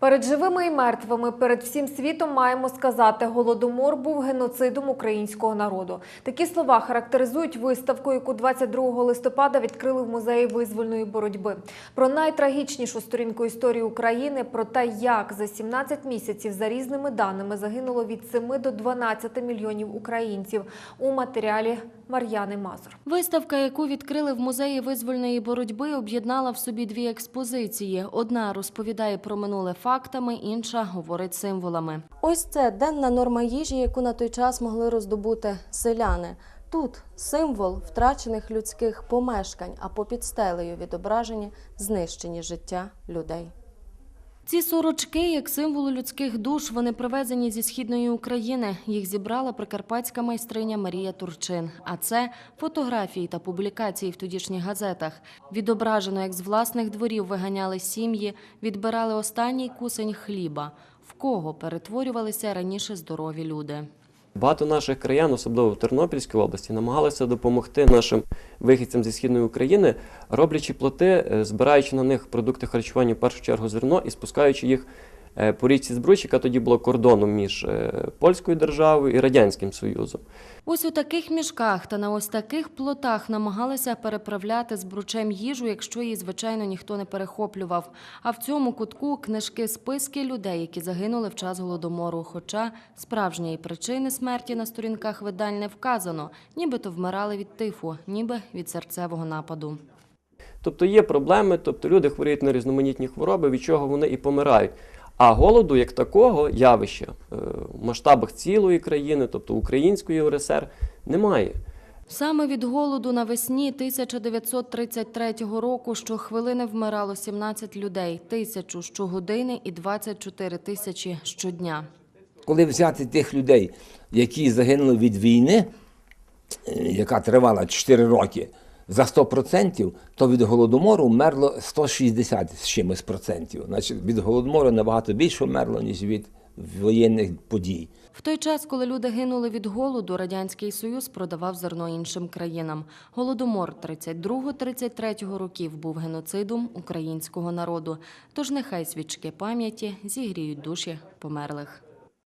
Перед живими і мертвими, перед всім світом маємо сказати, голодомор був геноцидом українського народу. Такі слова характеризують виставку, яку 22 листопада відкрили в музеї визвольної боротьби. Про найтрагічнішу сторінку історії України, про те, як за 17 місяців за різними даними загинуло від 7 до 12 мільйонів українців у матеріалі Мар'яни Мазур. Виставка, яку відкрили в музеї визвольної боротьби, об'єднала в собі дві експозиції. Одна розповідає про минуле фактами, інша говорить символами. Ось це денна норма їжі, яку на той час могли роздобути селяни. Тут символ втрачених людських помешкань, а попід стелею відображені знищені життя людей. Ці сорочки, як символ людських душ, вони привезені зі східної України. Їх зібрала прикарпатська майстриня Марія Турчин. А це фотографії та публікації в тодішніх газетах. Відображено, як з власних дворів виганяли сім'ї, відбирали останній кусень хліба. В кого перетворювалися раніше здорові люди. Багато наших краян, особливо в Тернопільській області, намагалися допомогти нашим вихідцям зі східної України, роблячи плоти, е, збираючи на них продукти харчування, в першу чергу зерно і спускаючи їх по річці Збруч, яка тоді була кордоном між е, польською державою і радянським Союзом. Ось у таких мішках та на ось таких плотах намагалися переправляти з бручем їжу, якщо її, звичайно, ніхто не перехоплював. А в цьому кутку книжки списки людей, які загинули в час голодомору. Хоча справжньої причини смерті на сторінках видань не вказано, нібито вмирали від тифу, ніби від серцевого нападу. Тобто є проблеми, тобто люди хворіють на різноманітні хвороби, від чого вони і помирають. А голоду як такого явища е, в масштабах цілої країни, тобто української УРСР, немає. Саме від голоду навесні 1933 року щохвилини вмирало 17 людей, тисячу щогодини і 24 тисячі щодня. Коли взяти тих людей, які загинули від війни, е, яка тривала 4 роки, за 100%, то від голодомору вмерло 160 з чимось процентів. Значить, від голодомору набагато більше вмерло, ніж від воєнних подій. В той час, коли люди гинули від голоду, Радянський Союз продавав зерно іншим країнам. Голодомор 32-33 років був геноцидом українського народу. Тож нехай свічки пам'яті зігріють душі померлих.